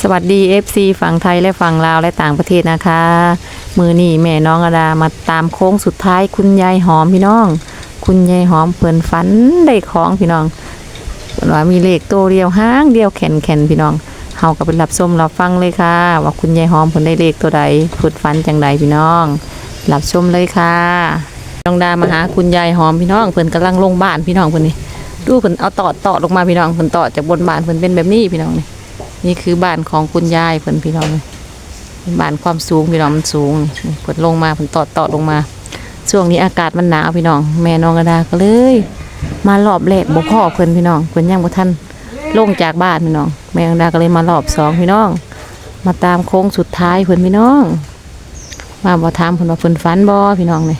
สวัสดี FC ฝั่งไทยและฝั่งลาวและต่างประเทศนะคะ มือนี่แม่น้องอดามาตามโค้งสุดท้ายคุณยายหอมพี่น้อง คุณยายหอมเพิ่นฝันได้ของพี่น้องว่ามีเลขตัวเดียวห้างเดียวแข็นแขนพี่น้องเฮาก็ไปรับชมรับฟังเลยค่ะ ว่าคุณยายหอมเพิ่นได้เลขตัวใดเพิ่นฝันจังใดพี่น้องรับชมเลยค่ะน้องดามาหาคุณยายหอมพี่น้องเพิ่นกำลังลงบ้านพี่น้องเพิ่นนี่ดูเพิ่นเอาตอดตอดลงมาพี่น้องเพิ่นตอดจากบนบ้านเพิ่นเป็นแบบนี้พี่น้องนี่ นี่คือบ้านของคุณยายเพิ่นพี่น้องบ้านความสูงพี่น้องมันสูงเพิ่นลงมาเพิ่นตอดตอดลงมา ช่วงนี้อากาศมันหนาวพี่น้อง แม่น้องกระดาก็เลย มารอบแรกบ่พ่อเพิ่นพี่น้องเพิ่นยังบ่ทันลงจากบ้านพี่น้อง แม่น้องกระดาก็เลยมารอบสองพี่น้อง มาตามโค้งสุดท้ายเพิ่นพี่น้อง มาบ่ถามเพิ่นว่าเพิ่นฝันบ่พี่น้องนี่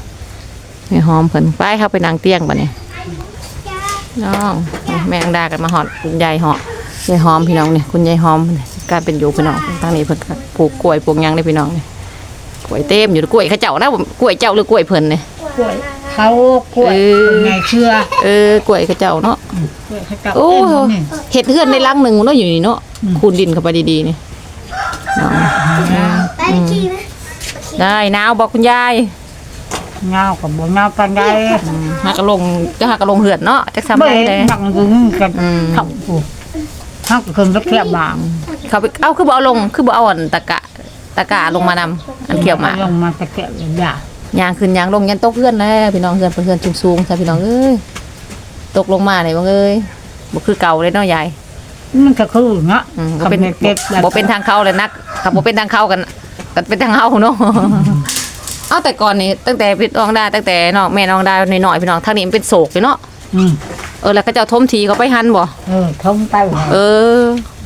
แม่หอมเพิ่นไปครับไปนั่งเตียงบัดนี้น้อง แม่น้องดากันมาหอดคุณยายหอม ยายหอมพี่น้องเนี่ยคุณยายหอมเนี่ยการเป็นอยู่พี่น้องทางนี้เพิ่นก็ปลูกกล้วยปลูกหยังได้พี่น้องเนี่ยกล้วยเต็มอยู่กล้วยเขาเจ้านะผมกล้วยเจ้าหรือกล้วยเพิ่นเนี่ยกล้วยเขากล้วยเออไงเชื่อเออกล้วยเขาเจ้าเนาะกล้วยเขาเก่าโอ้เต็มนี่เห็ดเฮือนในรังหนึ่งเนาะอยู่นี่เนาะคูนดินเข้าไปดีๆนี่น้องไปขี่ไหมได้หนาวบอกคุณยายเงากับบนเงาปันไดหากระลงจะหากระลงเหือดเนาะจักซ้ำไม่ได้เลยหนักดึงกันอืม เข้าปูเข้าคืนก็เทียบบางเขาไปเอาคือบ่เอาลงคือบ่เอาอันตะกะตะกะลงมานำอันเกี่ยวหมากลงมาตะเกียบอย่ายางขึ้นยางลงยันตกเพื่อนแล้วพี่น้องเพื่อนเพื่อนสูงๆใช่พี่น้องเอ้ยตกลงมาเลยบ่เอ้ยบ่คือเก่าเลยเนาะยายมันก็คือเนาะอืมบ่เขาเป็นเก็บบ่เป็นทางเข้าเลยนักครับบ่เป็นทางเข้ากันกันเป็นทางเข้าเนาะ เอาแต่ก่อนนี่ตั้งแต่พี่น้องดาตั้งแต่น้องแม่น้องดาน้อยๆพี่น้องทางนี้มันเป็นโศกอยู่เนาะอืม เออแล้วก็เจ้าทมทีเขาไปหันบ่เออทมไปเออ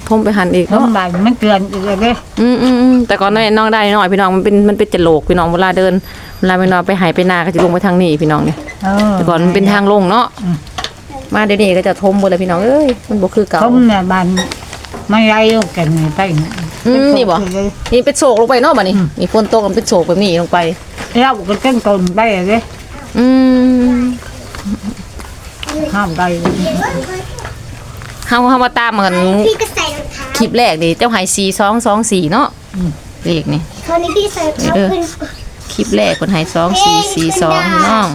ทมไปหันอีกทมเนาะไปมันเกลือนอีกเลยอืมอืมอืมแต่ก่อนแม่น้องได้น้อยพี่น้องมันเป็นมันเป็นจะโหลกพี่น้องเวลาเดินเวลาไปนอนไปหายไปนาก็จะลงไปทางนี้พี่น้องเนี่ยเออแต่ก่อนมันเป็นทางลงเนาะอืมมาเดี๋ยวนี้ก็จะทมหมดเลยพี่น้องเอ้ยมันบ่คือเก่าทมเนี่ยบานไม่ไรกันนี่ไปอืมนี่บ่นี่เป็นโศกลงไปเนาะบัดนี้มีฝนตกมันเป็นโศกแบบนี้ลงไปเราก็เต้นตนไปเลยอืม ห้ามได้เฮาเฮามาตามเหมือนพี่ก็ใส่รองเท้าคลิปแรกนี่เจ้าหาย4224เนาะเลขนี่คราวนี้พี่ใส่รองเท้าเออขึ้นคลิปแรกเพิ่นให้2442พี่น้อง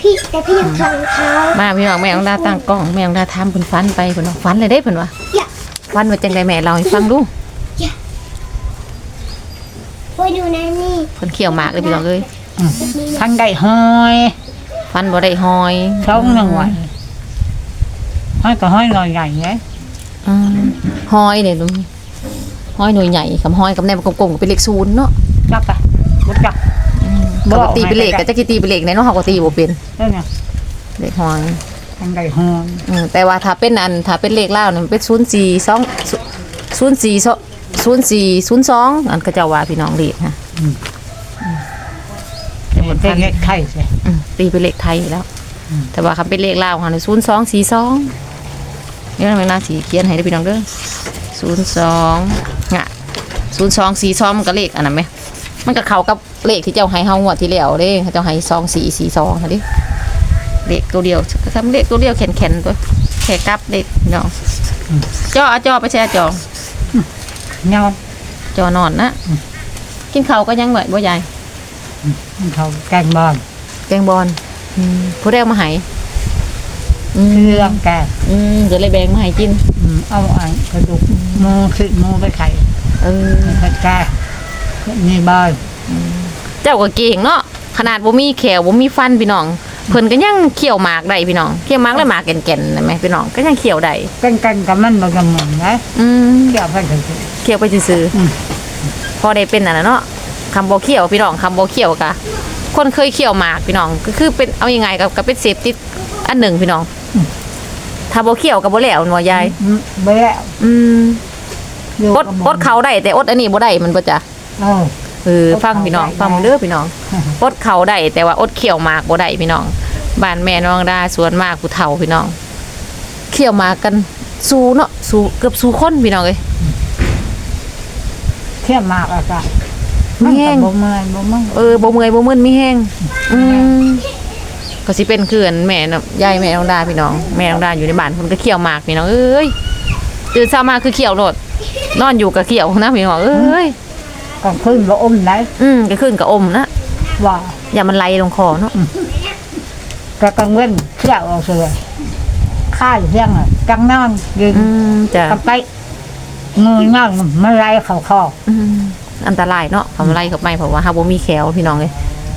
พี่แต่พี่ยังใส่รองเท้ามาพี่น้องแม่ของดาตั้งกล้องแม่ของดาถามเพิ่นฝันไปเพิ่นว่าฝันเลยเด้เพิ่นว่าอย่าฝันว่าจังไดแม่เล่าให้ฟังดูโอ้ยดูนะนี่เพิ่นเขี่ยวหมากเลยพี่น้องเอ้ยทั้งได้หอย ฝันบ่ได้หอยช่องหนึ่งวันห้อยก็ห้อยหน่อยใหญ่ไงอืมหอยเนี่ยลุงหอยหน่วยใหญ่กับหอยกับแนบกลมๆก็เป็นเลขศูนย์เนาะจับไปบุจับปกติเป็นเลขก็จะคิดตีเป็นเลขในเนาะเฮาก็ตีบ่เป็นนั่นไงเลขหอยทั้งได้หอยอืมแต่ว่าถ้าเป็นอันถ้าเป็นเลขลาวนี่มันเป็น04 2 04 0402อันก็จะว่าพี่น้องเลขฮะ แต่มันเป็นเล็กไทยใช่อืมตีเป็นเลขไทยอยู่แล้ว แต่ว่าคันเป็นเลขลาวค่ะ0242นี่มันน่าสิเขียนให้เด้อพี่น้องเด้อ02งะ0242มันก็เลขอันนั้นไหมมันก็เข้ากับเลขที่เจ้าให้เฮางวดที่แล้วเด้เจ้าให้สองสี่สี่สองค่ะดิเลขตัวเดียวทำเลขตัวเดียวแข็งแข็งตัวแค่กลับเลขเนาะจอเอาจอไปแช่จอเงาจอนอนนะกินข้าวก็ยังเหนื่อยบ่ใหญ่ เขาแกงบอลแกงบอลอืมผู้ได้เอามาให้อืมเครื่องแกงอืมเดี๋ยวเลยแบ่งมาให้กิน อืมเอาอันกระดูกหมูขึ้นหมูไปไข่เออไข่แกงนี่บอยเจ้าก็เก่งเนาะขนาดบ่มีแขวบ่มีฟันพี่น้องเพิ่นก็ยังเคี่ยวหมากได้พี่น้องเคี่ยวหมากแล้วหมากแก่นๆนะแม่พี่น้องก็ยังเคี่ยวได้กันกันกับมันบางกับมันนะอืมเกี่ยวไปถึงเคี่ยวไปซื่ออืมๆพอได้เป็นอันนั้นเนาะ คำโบเคี่ยวพี่น้องคำโบเคี่ยวกะคนเคยเคี่ยวหมากพี่น้องก็คือเป็นเอายังไงกับกับเป็นเสพติดอันหนึ่งพี่น้องถ้าโบเคี่ยวกับโบแล้วหนัวยายอืมไปแล้วอืมอยู่อดกับหมอดเขาได้แต่อดอันนี้บ่ได้มันบ่จ้ะเออ เออฟังพี่น้องอดเขาได้ฟังเด้อพี่น้อง อดเขาได้แต่ว่าอดเคี่ยวหมากบ่ได้พี่น้องบ้านแม่น้องดาสวนมากผู้เฒ่าพี่น้องเคี่ยวหมากกันสู้เนาะสู้เกือบสู้คนพี่น้องเอ้ยเทียบมากอะจ้ะไม่แห้งบ่เมื่อยบ่เมื่อยเออบ่เมื่อยบ่มึนมีแห้งอืมก็สิเป็นคืออันแม่น่ะยายแม่น้องดาพี่น้อง แม่น้องดาอยู่ในบ้านเพิ่นก็เคี่ยวหมากพี่น้องเอ้ยตื่นเช้ามาคือเคี่ยวโลดนอนอยู่กับเกี่ยวนะพี่น้องเอ้ยกลางคืนบ่อมได้อืมก็ขึ้นกับอมนะว่าอย่ามันไหลลงคอเนาะก็กลางเว้นเที่ยวเอาเสือข้าอยู่เที่ยงอะจังนอนยืนอืมจ้ะกับไปมือนอนมันไรเขาคออืม อันตรายเนาะทำไรกับไม่เพราะว่าฮาบ่มีแขวพี่น้องเลย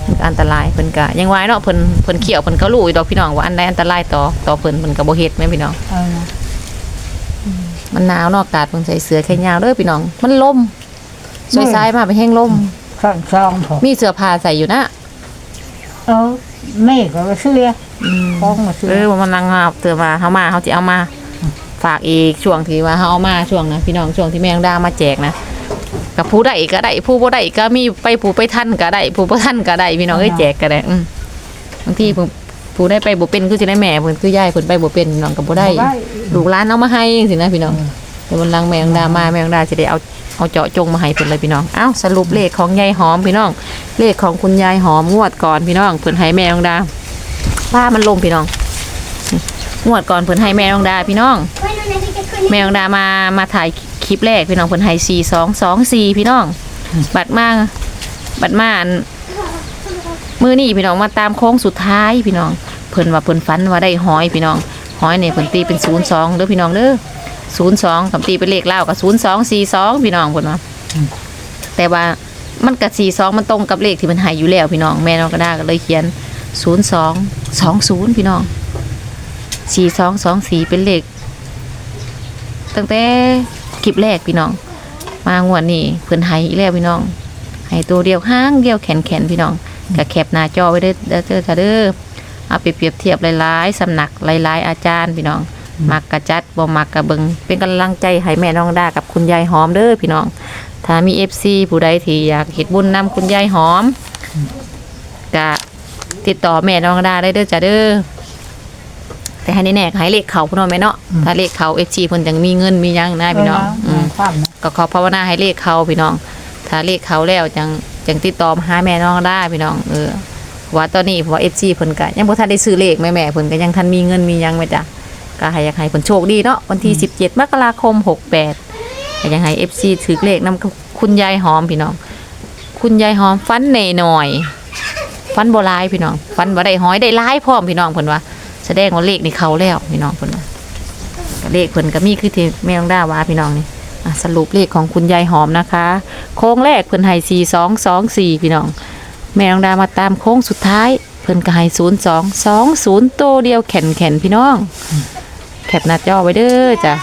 มันก็อันตรายเพิ่นก็ยังไว้เนาะเพิ่นเพิ่นเขี่ยวเพิ่นก็รู้อยู่ดอกพี่น้องว่าอันใดอันตรายต่อต่อเพิ่นเพิ่นก็บ่เฮ็ดแม่พี่น้องเออมันหนาวเนาะอากาศเพิ่นใส่เสื้อแขนยาวเด้อพี่น้อง มันลมสวยซ้ายมาไปแห้งลมช่องช่องผมมีเสื้อผ้าใส่อยู่นะเออแม่ก็เสื้ออืมของมาเสื้อเออว่ามันลังเอาเสื้อมาเฮามาเฮาสิเอามา ฝากอีกช่วงที่ว่าเฮาเอามาช่วงนะพี่น้องช่วงที่แม่งดามาแจกนะ กับผู้ได้ก็ได้ ผู้บ่ได้ก็มีไปผู้ไปท่านก็ได้ ผู้บ่ท่านก็ได้พี่น้องเอ้ยแจกก็ได้อืมบางทีผู้ผู้ได้ไปบ่เป็นคือสิได้แม่เพิ่นคือยายเพิ่นไปบ่เป็นน้องก็บ่ได้ลูกหลานเอามาให้สินะพี่น้องแต่วันหลังแมงดามาแมงดาจะได้เอาเอาเจาะจงมาให้เพิ่นเลยพี่น้องเอ้าสรุปเลขของยายหอมพี่น้อง เลขของคุณยายหอมงวดก่อนพี่น้องเพิ่นให้แมงดาป้ามันลมพี่น้องงวดก่อนเพิ่นให้แมงดาพี่น้องพ่ออยู่ในพี่จะขึ้นแมงดามามาถ่าย คลิปแรกพี่น้องเพิ่นให้สี่สองสองสี่พี่น้อง บัตรมาบัตรมาอันมือนี่พี่น้องมาตามโค้งสุดท้ายพี่น้อง เพิ่นว่าเพิ่นฝันว่าได้หอยพี่น้องหอยเนี่ยเพิ่นตีเป็นศูนย์สองเด้อพี่น้องเด้อศูนย์สองกับตีเป็นเลขเล่ากับศูนย์สองสี่สองพี่น้องเพิ่นว่าแต่ว่ามันกับสี่สองมันตรงกับเลขที่มันหายอยู่แล้วพี่น้องแม่น้องก็ได้ก็เลยเขียนศูนย์สองสองศูนย์พี่น้องสี่สองสองสี่เป็นเลขตั้งแต่ คลิปแรกพี่น้อง มางวดนี้เพิ่อนให้อีกแล้วพี่น้องให้ตัวเดียวห้างเดียวแขนแขนพี่น้องก็แคปหน้าจอไว้เด้อเด้อเด้อค่ะเด้อเอาไปเปรียบเทียบหลายๆสำนักหลายๆอาจารย์พี่น้องมักกะจัดบ่มักกะเบิงเป็นกำลังใจให้แม่น้องดากับคุณยายหอมเด้อพี่น้อง ถ้ามี FC ผู้ใดที่อยากเฮ็ดบุญนำคุณยายหอมก็ติดต่อแม่น้องดาได้เด้อจ้ะเด้อ แต่ให้แน่ๆก็ให้เลขเขาพุ่นเนาะแม่เนาะถ้าเลขเขา FC เพิ่นจังมีเงินมีหยังนะพี่น้องอืมความนะก็ขอภาวนาให้เลขเขาพี่น้อง ถ้าเลขเขาแล้วจังจังติดต่อมาหาแม่น้องได้พี่น้องเออเพราะว่าตอนนี้เพราะว่า FG เพิ่นก็ยังบ่ทันได้ซื้อเลขแม่แม่ๆเพิ่นก็ยังทันมีเงินมีหยังแม่จ้ะก็ให้อยากให้เพิ่นโชคดีเนาะวันที่ 17 มกราคม 68ก็อยากให้ FC ถือเลขนำคุณยายหอมพี่น้อง คุณยายหอมฟันแน่หน่อยฟันบ่หลายพี่น้องฟันบ่ได้หอยได้หลายพร้อมพี่น้องเพิ่นว่า แสดงว่าเลขนี่เขาแล้วพี่น้องเพิ่นว่าก็เลขเพิ่นก็มีคือที่แม่น้องด้าว่าพี่น้องนี่อะสรุปเลขของคุณยายหอมนะคะ โค้งแรกเพิ่นให้สี่สองสองสี่พี่น้อง แม่น้องดามาตามโค้งสุดท้าย เพิ่นก็ให้ศูนย์สองสองศูนย์โตวเดียวแข็นแข็นๆพี่น้องแคปหน้าจอไว้เด้อจ้ะ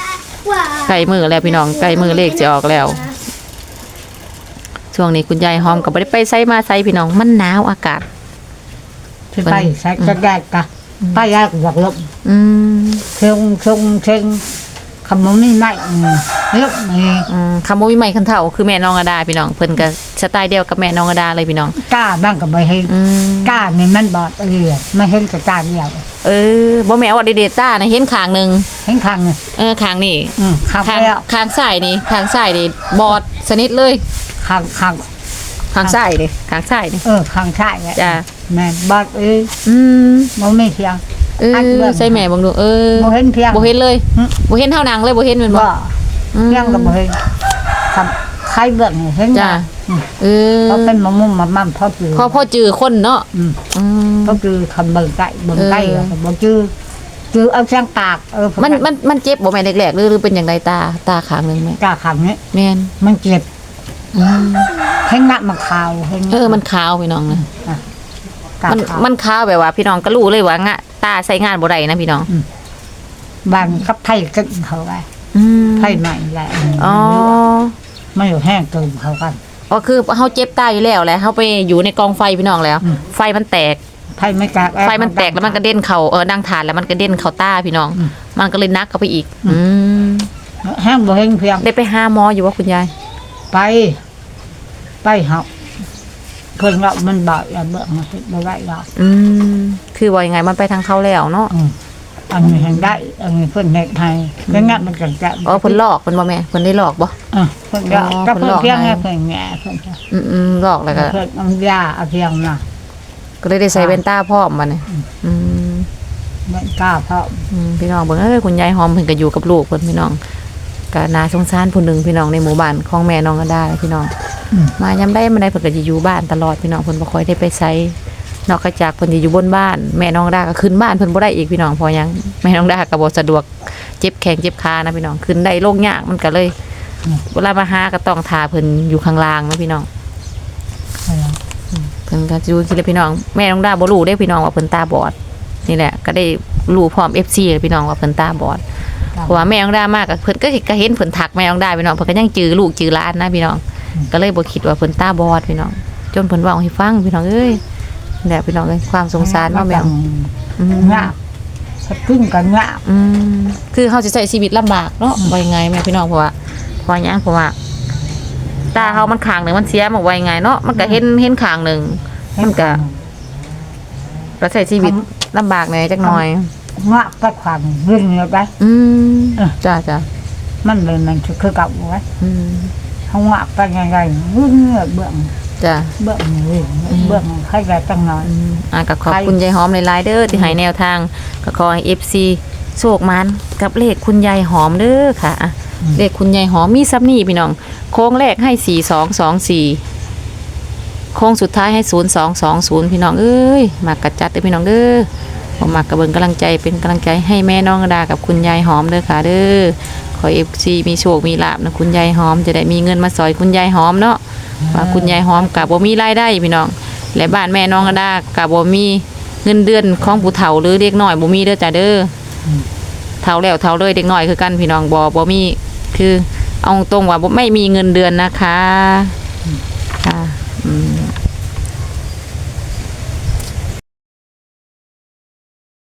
ว้าวใกล้มือแล้วพี่น้องใกล้มือเลขจะออกแล้วช่วงนี้คุณยายหอมก็บ่ได้ไปไสมาไสพี่น้องมันหนาวอากาศที่ไปใส่กระแดกกะ ไปยากหลักลบอืมเชิงเชิงเชิงคำมันไม่ไหมลบนี่อืมคำว่าวิใหม่คันเท่าคือแม่น้องอดาพี่น้องเพิ่นก็สไตล์เดียวกับแม่น้องอดาเลยพี่น้องกล้าบ้างกับไม่เห็นอืมกล้านี่มันบอดเออไม่เห็นกับตาเดียวเออบ่แม่นว่าเดดต้านะเห็นข้างหนึงเห็นทางนี่เออข้างนี่อืมข้างข้างแล้วข้างซ้ายนี่ข้างซ้ายนี่บอดสนิทเลย ข้างข้างข้างซ้ายนี่ข้างซ้ายนี่ เออข้างใช่แหละจ้า แม่นบอดเอออืมมันไม่เพียง เอออันเบิ่ง ใส่แม่เบังดูเออบ่เห็นเพียง บ่เห็นเลยหึ บ่เห็นเท่าหนังเลยบ่เห็นแม่นบ่บ่อืมเพียงกับบ่เห็นทำใครเบิ่งนี่เห็นจ้ะนะอืมเออเขาเป็นมะม่วงมะม่ำพ่อจือพอพ่อจือคนเนาะอืม อืมพ่อจือคำเบิ่งใกล้เบิ่งใกล้เออแล้วก็บ่จือจือเอาเสียงปากเออมันมันมันเจ็บบ่แม่นแรกๆหรือหรือเป็นอย่างไรตาตาข้างหนึงแม่กล้าขังนี้แม่นมันเจ็บอืมเห็นหนักมันขาวเห็นเออ มันขาวพี่น้องนะ กล้ามันขาวมันขาวแบบว่า พี่น้องก็รู้เลยว่างะตาใช้งานบ่ได้นะพี่น้อง บางกับไทยกึ่งเขาไว้อืมไทยใหม่แหละอ๋อไม่อยู่แห้งเกินเขากันก็คือเฮาเจ็บตาอยู่แล้วแหละเฮาไปอยู่ในกองไฟพี่น้องแล้ว อืม ไฟมันแตก ไทยไม่กากไฟมันแตกแล้วมันกระเด็นเข่าเออดังฐานแล้วมันกระเด็นเข่าตาพี่น้องอืมมันก็เลยนักเข้าไปอีก อืมแห้งบ่เห็นเพียง ได้ไปหาหมออยู่ว่าคุณยาย ไป ไปเฮา เพิ่นว่ามันบาดอย่าเบิ่งเฮ็ดบ่ได้ดอกอืมคือว่ายังไงมันไปทางเขาแล้วเนาะอืมอันนี้เห็นได้ อันนี้เพิ่นเฮ็ดให้เพิ่นงัดมันกันจะอ๋อเพิ่นหลอกเพิ่นบ่แม่เพิ่นได้หลอกบ่ อะเพิ่นก็อ๋อก็เพิ่นเพิ่นหลอกเพียงให้ ให้เพิ่นแง่เพิ่นก็อืมอืมหลอกแล้วก็เพิ่นเอายาเอาเพียงน่ะ ก็เลยได้ใส่แว่นตาพร้อมบัดนี้อืม มันกล้าเพราะอืมพี่น้องเบิ่งเอ้ยคุณยายหอมเพิ่นก็อยู่กับลูกเพิ่นพี่น้องก็น่าสงสารผู้หนึ่งพี่น้องในหมู่บ้านของแม่น้องก็ได้พี่น้องอื มมายามได้มาได้เพิ่นก็จะอยู่บ้านตลอดพี่น้องเพิ่นบ่ค่อยได้ไปไสนอกจากเพิ่นจะอยู่บนบ้าน แม่น้องดาก็ขึ้นบ้านเพิ่นบ่ได้อีกพี่น้องเพอหยังแม่น้องดาก็บ่สะดวกเจ็บแข้งเจ็บขานะพี่น้องขึ้นได้โรคยากมันก็เลย เวลามาหาก็ต้องทาเพิ่นอยู่ข้างล่างนะพี่น้องอะไรเพิ่นก็อยู่ที่ละพี่น้องแม่น้องดาบ่รู้ได้พี่น้องว่าเพิ่นตาบอดนี่แหละ ก็ได้รู้พร้อม FC เลยพี่น้องว่าเพิ่นตาบอดเพราะว่าแม่น้องดามากกับเพิ่นก็ก็เห็นเพิ่นทักแม่น้องดาพี่น้องเพิ่นก็ยังจือลูกจือหลานนะพี่น้อง ก็เลยบ่คิดว่าเพิ่นตาบอดพี่น้องจนเพิ่นเว้าให้ฟังพี่น้องเอ้ยนี่แหละพี่น้องเอ้ยความสงสารเนาะแม่อืมงาบถ้าพึ่งกันงาบอืมคือเฮาสิใช้ชีวิตลำบากเนาะว่ายังไงแม่พี่น้องเพราะว่าเพราะหยังเพราะว่าตาเฮามันข้างหนึงมันเสียมันว่ายังไงเนาะมันก็เห็นเห็นข้างหนึงมันก็ก็ใช้ชีวิตลำบากหน่อยจักหน่อยงาบก็ความเรื่องเงี้ยไปอืมเออจ้าจ้ามันเลยมันคือกับไว้อืม เขางาบไปยังไงเรื่องเงี้ยเบื้องจ้าเบื้องนี่เบื้องใครจะจังหน่อยอ่าก็ขอบคุณยายหอมหลายๆเด้อที่ให้แนวทางก็ขอให้ FC โชคมันกับเลขคุณยายหอมเด้อค่ะอะเลขคุณยายหอมมีซับนี่พี่น้อง โค้งแรกให้4224โค้งสุดท้ายให้0220พี่น้องเอ้ยมากระจัดเด้อพี่น้องเด้อผมมากระเบิงกำลังใจเป็นกำลังใจให้แม่น้องดากับคุณยายหอมเด้อค่ะเด้อ ขอ FC มีโชคมีลาบนะคุณยายหอม จะได้มีเงินมาซอยคุณยายหอมเนาะว่าคุณยายหอมกับบ่มีรายได้พี่น้อง และบ้านแม่น้องดากับบ่มีเงินเดือนของผู้เฒ่าหรือเด็กน้อยบ่มีเด้อจ้าเด้อเฒ่าแล้วเฒ่าเลยเด็กน้อยคือกันพี่น้องบ่บ่มีคือเอาตรงว่าไม่มีเงินเดือนนะคะค่ะอืม